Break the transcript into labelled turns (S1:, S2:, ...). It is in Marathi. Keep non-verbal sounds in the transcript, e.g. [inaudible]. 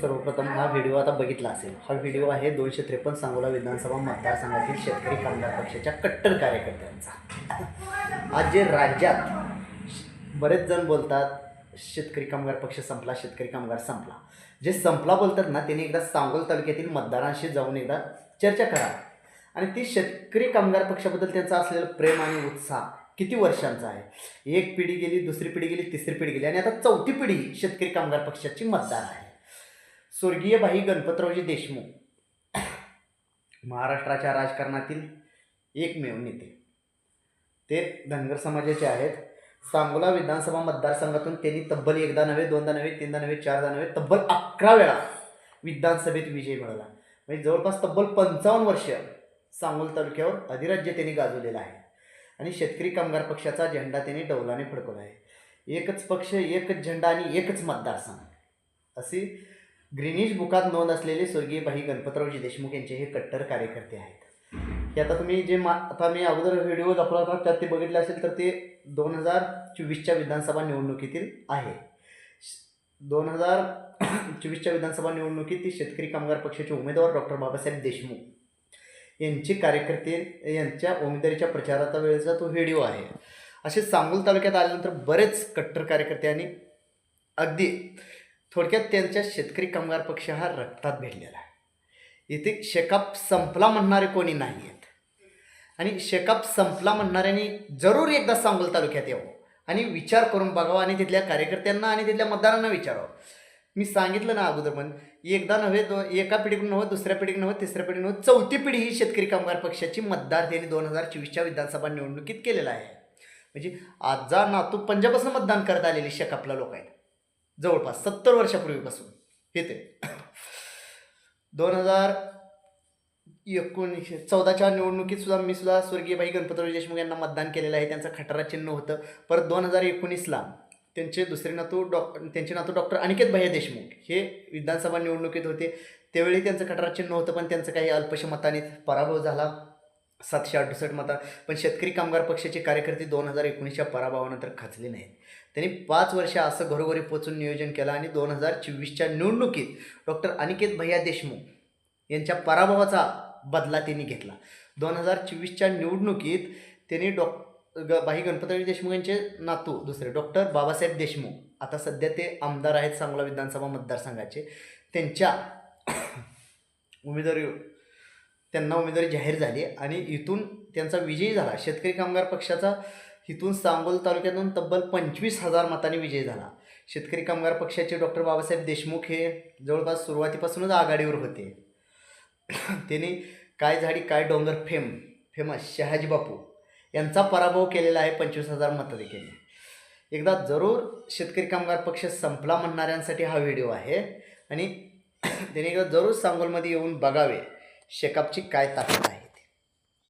S1: सर्वप्रथम हा व्हिडिओ आता बघितला असेल. हा व्हिडिओ आहे दोनशे त्रेपन्न सांगोला विधानसभा मतदारसंघातील शेतकरी कामगार पक्षाच्या कट्टर कार्यकर्त्यांचा. आज जे राज्यात बरेच जण बोलतात शेतकरी कामगार पक्ष संपला शेतकरी कामगार संपला. जे संपला बोलतात ना त्यांनी एकदा सांगोल तालुक्यातील मतदारांशी जाऊन एकदा चर्चा करा. आणि ती शेतकरी कामगार पक्षाबद्दल त्यांचा असलेला प्रेम आणि उत्साह किती वर्षांचा आहे? एक पिढी गेली दुसरी पिढी गेली तिसरी पिढी गेली आणि आता चौथी पिढी शेतकरी कामगार पक्षाची मतदार आहे. स्वर्गीय भाई गणपतरावजी देशमुख महाराष्ट्राच्या राजकारणातील एकमेव नेते. ते धनगर समाजाचे आहेत. सांगोला विधानसभा मतदारसंघातून त्यांनी तब्बल एकदा नव्हे दोनदा नव्हे तीनदा नव्हे चारदा नव्हे तब्बल अकरा वेळा विधानसभेत विजय मिळवला. म्हणजे जवळपास तब्बल पंचावन्न वर्ष सांगोल तालुक्यावर अधिराज्य त्यांनी गाजवलेलं आहे. आणि शेतकरी कामगार पक्षाचा झेंडा त्यांनी डौलाने फडकवला आहे. एकच पक्ष एकच झेंडा आणि एकच मतदारसंघ. अशी ग्रीनिश बुकात नोंद असलेले स्वर्गीय भाई गणपतरावजी देशमुख यांचे हे कट्टर कार्यकर्ते आहेत. हे आता तुम्ही जे मा आता मी अगोदर व्हिडिओ दाखवला होता त्यात ते बघितले असेल तर ते दोन हजार चोवीसच्या विधानसभा निवडणुकीतील आहे. दोन हजार [coughs] चोवीसच्या विधानसभा निवडणुकीत ती शेतकरी कामगार पक्षाचे उमेदवार डॉक्टर बाबासाहेब देशमुख यांचे कार्यकर्ते यांच्या उमेदवारीच्या प्रचाराचा वेळेचा तो व्हिडिओ आहे. असे सांगोल तालुक्यात आल्यानंतर बरेच कट्टर कार्यकर्ते आणि अगदी थोडक्यात त्यांच्या शेतकरी कामगार पक्ष हा रक्तात भेटलेला आहे. इथे शेकाप संपला म्हणणारे कोणी नाही आहेत आणि शेकाप संपला म्हणणाऱ्यांनी जरूर एकदा सांगोल तालुक्यात यावं आणि विचार करून बघावा आणि तिथल्या कार्यकर्त्यांना आणि तिथल्या मतदारांना विचारावं. मी सांगितलं ना अगोदर पण एकदा नव्हे दो एका पिढीकडून नव्हे दुसऱ्या पिढीकडून नव्हे तिसऱ्या पिढीकडून नव्हे चौथी पिढी ही शेतकरी कामगार पक्षाची मतदार त्यांनी दोन हजार चोवीसच्या विधानसभा निवडणुकीत केलेला आहे. म्हणजे आजा नातू पंजाबपासून मतदान करत आलेली शेकापला लोक आहेत. जवळपास सत्तर वर्षापूर्वीपासून. हे ते. दोन हजार एकोणीसशे चौदाच्या निवडणुकीत सुद्धा मी सुद्धा स्वर्गीय भाई गणपतराव देशमुख यांना मतदान केलेलं आहे. त्यांचं खटारा चिन्ह होतं. परत दोन हजार एकोणीसला त्यांचे दुसरे नातू डॉक त्यांचे नातू डॉक्टर अनिकेत भैया देशमुख हे विधानसभा निवडणुकीत होते. त्यावेळी त्यांचं खटारा चिन्ह होतं पण त्यांचं काही अल्पशमताने पराभव झाला. सातशे अडुसष्ट मता. पण शेतकरी कामगार पक्षाचे कार्यकर्ते दोन हजार एकोणीसच्या पराभवानंतर खचले नाहीत. त्यांनी पाच वर्ष असं घरोघरी पोचून नियोजन केलं आणि दोन हजार चोवीसच्या निवडणुकीत डॉक्टर अनिकेत भैया देशमुख यांच्या पराभवाचा बदला त्यांनी घेतला. दोन हजार चोवीसच्या निवडणुकीत त्यांनी डॉ ग भाई गणपतराव देशमुख यांचे नातू दुसरे डॉक्टर बाबासाहेब देशमुख आता सध्या ते आमदार आहेत सांगोला विधानसभा मतदारसंघाचे त्यांच्या [coughs] उमेदवारी त्यांना उमेदवारी जाहीर झाली आणि इथून त्यांचा विजय झाला. शेतकरी कामगार पक्षाचा इथून सांगोल तालुक्यातून तब्बल पंचवीस हजार मतांनी विजय झाला. शेतकरी कामगार पक्षाचे डॉक्टर बाबासाहेब देशमुख हे जवळपास सुरुवातीपासूनच आघाडीवर होते. [coughs] त्यांनी काय झाडी काय डोंगर फेम फेमस शहाजी बापू यांचा पराभव केलेला आहे पंचवीस हजार मताधिक्याने. एकदा जरूर शेतकरी कामगार पक्ष संपला म्हणणाऱ्यांसाठी हा व्हिडिओ आहे. आणि [coughs] त्याने एकदा जरूर सांगोलमध्ये येऊन बघावे. शेकापची काय ताकद आहे?